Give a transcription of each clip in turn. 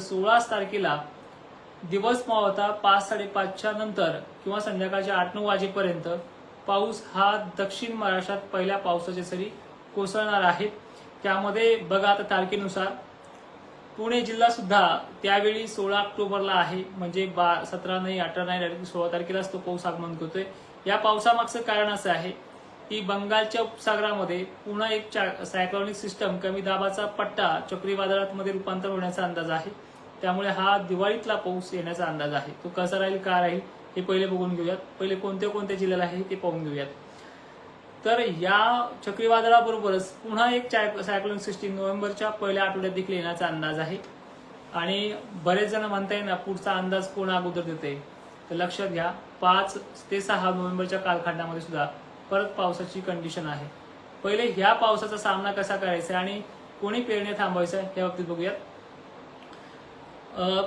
सोळाच तारखेला दिवस मावता पाच साडेपाचच्या नंतर किंवा संध्याकाळच्या आठ नऊ वाजेपर्यंत. पाऊस हा दक्षिण महाराष्ट्रात पहिल्या पावसाच्या सरी कोसळणार आहे. त्यामध्ये बघा आता तारखेनुसार. पुणे जिल्हा सुद्धा त्यावेळी सोळा ऑक्टोबरला आहे. म्हणजे बा सतरा नाही अठरा नाही सोळा तारखेलाच तो पाऊस आगमन करतोय या पावसामागचं कारण असं आहे की बंगालच्या उपसागरामध्ये पुन्हा एक सायक्लॉनिक सिस्टम कमी दाबाचा पट्टा चक्रीवादळामध्ये रूपांतर होण्याचा अंदाज आहे. त्यामुळे हा दिवाळीतला पाऊस येण्याचा अंदाज आहे. तो कसा राहील का राहील हे पहिले बघून घेऊयात. पहिले कोणत्या कोणत्या जिल्ह्याला आहे ते पाहून घेऊयात. तर या चक्रीवादळाबरोबरच पुन्हा एक सायक्लोन सिस्टीम नोव्हेंबरच्या पहिल्या आठवड्यात देखील येण्याचा अंदाज आहे. आणि बरेच जण म्हणताय ना पुढचा अंदाज कोण अगोदर देते तर लक्षात घ्या पाच ते सहा नोव्हेंबरच्या कालखंडामध्ये सुद्धा परत पावसाची कंडिशन आहे. पहिले ह्या पावसाचा सामना कसा करायचा आणि कोणी पेरणे थांबवायचं या बाबतीत बघूयात.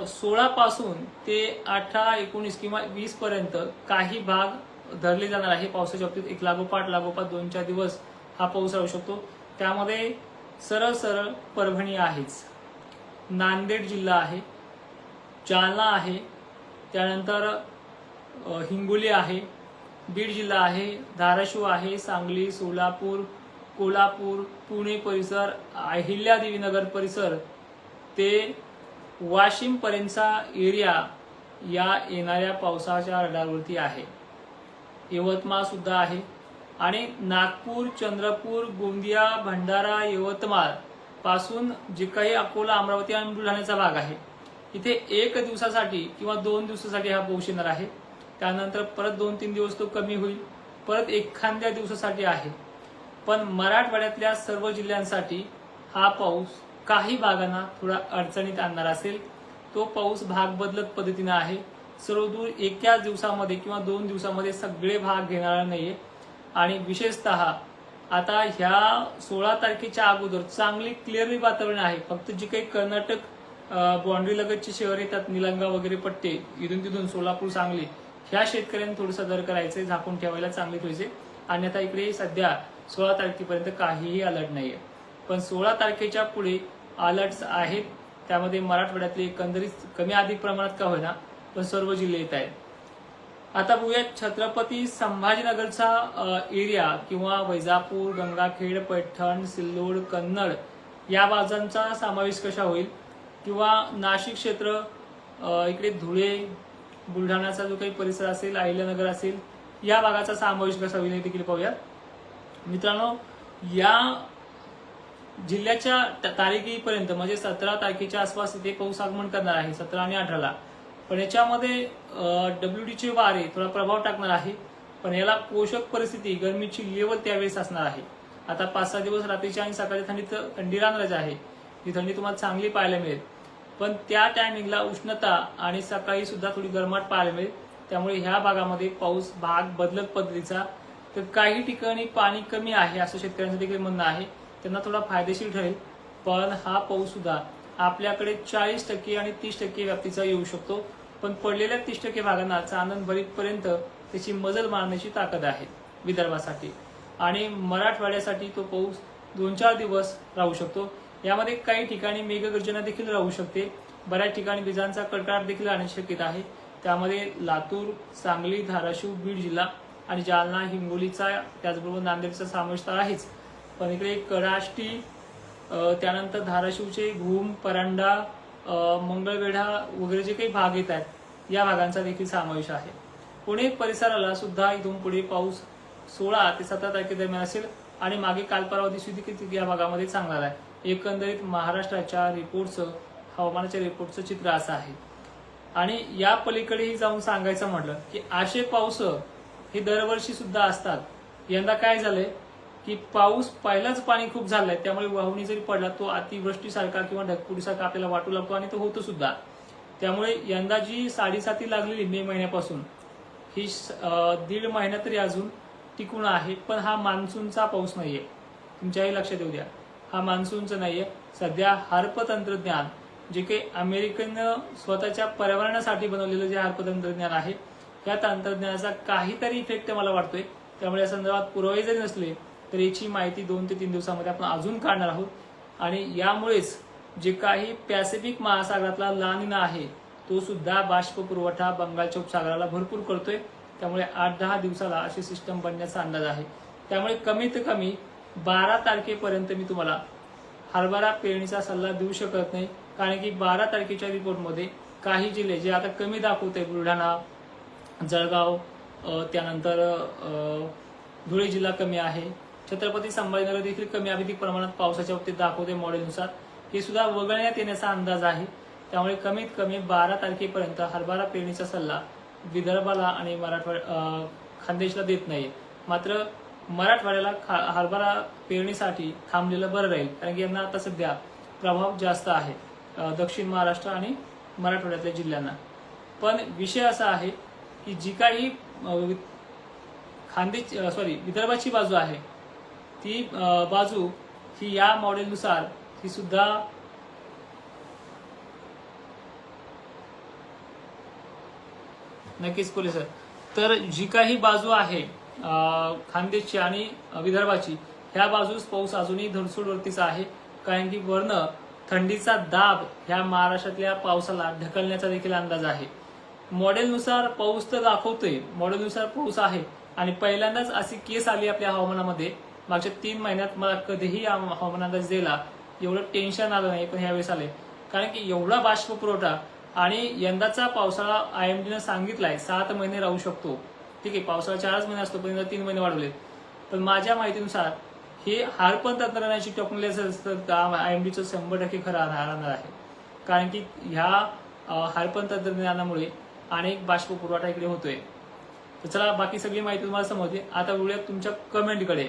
सोळा पासून ते अठरा एकोणीस किंवा वीस पर्यंत काही भाग धरले जाणार आहे. पावसाच्या बाबतीत एक लागोपाठ लागोपाठ दोन चार दिवस हा पाऊस राहू शकतो. त्यामध्ये सरळ सरळ परभणी आहेच. नांदेड जिल्हा आहे. जालना आहे. त्यानंतर हिंगोली आहे. बीड जिल्हा आहे धाराशिव आहे सांगली सोलापूर कोल्हापूर पुणे परिसर अहिल्यादेवीनगर परिसर ते वाशिमपर्यंतचा एरिया या येणाऱ्या पावसाच्या रडारवरती आहे. यवतमाळ सुद्धा आहे. आणि नागपूर चंद्रपूर गोंदिया भंडारा यवतमाळपासून जे काही अकोला अमरावती आणि बुलढाण्याचा भाग आहे इथे एक दिवसासाठी किंवा दोन दिवसासाठी हा पाऊस येणार आहे. त्यानंतर परत दोन तीन दिवस तो कमी होईल. परत एखाद्या दिवसासाठी आहे. पण मराठवाड्यातल्या सर्व जिल्ह्यांसाठी हा पाऊस काही भागांना थोडा अडचणीत आणणार असेल. तो पाऊस भाग बदलत पद्धतीनं आहे. सर्वदूर एकाच दिवसामध्ये किंवा दोन दिवसामध्ये सगळे भाग घेणार नाहीये. आणि विशेषतः आता ह्या सोळा तारखेच्या अगोदर चांगली क्लिअरली वातावरण आहे. फक्त जी काही कर्नाटक बाउंड्री लगतची शहर येतात निलंगा वगैरे पट्टे इथून तिथून सोलापूर सांगली ह्या शेतकऱ्यांनी थोडं दर करायचं झाकून ठेवायला चांगले आणि अन्यथा इकडे सध्या सोळा तारखेपर्यंत काहीही अलर्ट नाहीये. पण सोळा तारखेच्या पुढे अलर्ट्स आहेत. त्यामध्ये मराठवाड्यातले एकंदरीत कमी अधिक प्रमाणात का होईना पण सर्व जिल्हे येत आहेत. आता बघूया छत्रपती संभाजीनगरचा एरिया किंवा वैजापूर गंगाखेड पैठण सिल्लोड कन्नड या बाजांचा समावेश कशा होईल? किंवा नाशिक क्षेत्र इकडे धुळे बुलढाण्याचा जो काही परिसर असेल अहिल्यानगर असेल या भागाचा समावेश कसा होईल देखील पाहूयात. मित्रांनो या जिल्ह्याच्या तारखेपर्यंत म्हणजे सतरा तारखेच्या आसपास इथे पाऊस आगमन करणार आहे सतरा आणि अठराला. पण याच्यामध्ये डब्ल्यू डीचे वारे थोडा प्रभाव टाकणार आहे. पण याला पोषक परिस्थिती गरमीची लेवल त्यावेळेस असणार आहे. आता पाच सहा दिवस रात्रीच्या आणि सकाळी थंडीत थंडी राहणारच आहे. ही थंडी तुम्हाला चांगली पाहायला मिळेल. पण त्या टायमिंगला उष्णता आणि सकाळी सुद्धा थोडी गरमाट पाहायला मिळेल. त्यामुळे ह्या भागामध्ये पाऊस भाग बदलत पद्धतीचा. तर काही ठिकाणी पाणी कमी आहे असं शेतकऱ्यांचं देखील म्हणणं आहे. त्यांना थोडा फायदेशीर ठरेल. पण हा पाऊस सुद्धा आपल्याकडे चाळीस टक्के आणि तीस टक्के व्याप्तीचा येऊ शकतो. पण पडलेल्या तीस टक्के भागांना चांदण भरीतपर्यंत त्याची मजल मारण्याची ताकद आहे विदर्भासाठी. आणि मराठवाड्यासाठी तो पाऊस दोन चार दिवस राहू शकतो. यामध्ये काही ठिकाणी मेघगर्जना देखील राहू शकते. बऱ्याच ठिकाणी विजांचा कडकडाट देखील राहण्याची शक्यता आहे. त्यामध्ये लातूर सांगली धाराशिव बीड जिल्हा आणि जालना हिंगोलीचा त्याचबरोबर नांदेडचा समावेश तर आहेच. पण इकडे कडाष्टी त्यानंतर धाराशिवचे घूम परांडा मंगळवेढा वगैरे जे काही भाग येत आहेत या भागांचा देखील समावेश आहे. पुणे परिसराला सुद्धा इथून पुढे पाऊस सोळा ते सतरा तारखेदरम्यान असेल आणि मागे काल परवा दिवशी देखील या भागामध्ये चांगला आहे. एकंदरीत महाराष्ट्राच्या रिपोर्टचं हवामानाच्या रिपोर्टचं चित्र असं आहे. आणि या पलीकडेही जाऊन सांगायचं म्हटलं की असे पाऊस हे दरवर्षी सुद्धा असतात. यंदा काय झालंय की पाऊस पहिलाच पाणी खूप झालंय त्यामुळे वाहुनी जरी पडला तो अतिवृष्टीसारखा किंवा ढकपुडीसारखा आपल्याला वाटू लागतो आणि तो होतो सुद्धा. त्यामुळे यंदा जी साडेसाती लागलेली मे महिन्यापासून ही दीड महिना तरी अजून टिकून आहे पण हा मान्सूनचा पाऊस नाहीये. तुमच्याही लक्षात येऊ द्या. हा मान्सूनचा नाहीये. सध्या हार्प तंत्रज्ञान जे काही अमेरिकन स्वतःच्या पर्यावरणासाठी बनवलेलं जे हार्प तंत्रज्ञान आहे या तंत्रज्ञानाचा काहीतरी इफेक्ट मला वाटतोय. त्यामुळे या संदर्भात पुरावे जरी नसले तर याची माहिती दोन ते तीन दिवसामध्ये आपण अजून काढणार आहोत. आणि यामुळेच जे काही पॅसिफिक महासागरातला लानिना आहे तो सुद्धा बाष्प पुरवठा बंगालच्या उपसागराला भरपूर करतोय. त्यामुळे आठ दहा दिवसाला अशी सिस्टम बनण्याचा अंदाज आहे. त्यामुळे कमीत कमी बारा तारखेपर्यंत मी तुम्हाला हरभरा पेरणीचा सल्ला देऊ शकत नाही. कारण की बारा तारखेच्या रिपोर्टमध्ये काही जिल्हे जे आता कमी दाखवते बुलढाणा जळगाव त्यानंतर धुळे जिल्हा कमी आहे. छत्रपती संभाजीनगर देखील कमी अधिक प्रमाणात पावसाच्या बाबतीत दाखवते मॉडेलनुसार हे सुद्धा वगळण्यात येण्याचा अंदाज आहे. त्यामुळे कमीत कमी बारा तारखेपर्यंत हरभरा पेरणीचा सल्ला विदर्भाला आणि मराठवाड खानदेशला देत नाही मात्र मराठवाड्याला खा- हरभरा पेरणीसाठी थांबलेलं बरं राहील कारण की यांना आता सध्या प्रभाव जास्त आहे दक्षिण महाराष्ट्र आणि मराठवाड्यातल्या जिल्ह्यांना. पण विषय असा आहे की जी काही वि- खानदेश सॉरी विदर्भाची बाजू आहे ती बाजू ही या मॉडेलनुसार ही सुद्धा नक्कीच पोलीस सर. तर जी काही बाजू आहे खानदेशची आणि विदर्भाची ह्या बाजूस पाऊस अजूनही धरसोडवरतीच आहे. कारण की वर्ण थंडीचा दाब ह्या महाराष्ट्रातल्या पावसाला ढकलण्याचा देखील अंदाज आहे. मॉडेलनुसार पाऊस तर दाखवतोय. मॉडेलनुसार पाऊस आहे. आणि पहिल्यांदाच अशी केस आली आपल्या हवामानामध्ये. मागच्या तीन महिन्यात मला कधीही हवामान अंदाज दिला एवढं टेन्शन आलं नाही पण ह्यावेळेस आले कारण की एवढा बाष्प पुरवठा आणि यंदाचा पावसाळा आय एम डीनं सांगितलाय सात महिने राहू शकतो. ठीक आहे पावसाळा चारच महिने असतो पण तीन महिने वाढवले पण माझ्या माहितीनुसार हे हारपण तंत्रज्ञानाची टेक्नॉलॉजी असतं आय एम डीचं शंभर टक्के खरं राहणार आहे. कारण की ह्या अं, हारपण तंत्रज्ञानामुळे अनेक बाष्प पुरवठा इकडे होतोय. तर चला बाकी सगळी माहिती तुम्हाला समजते आता वळूयात तुमच्या कमेंटकडे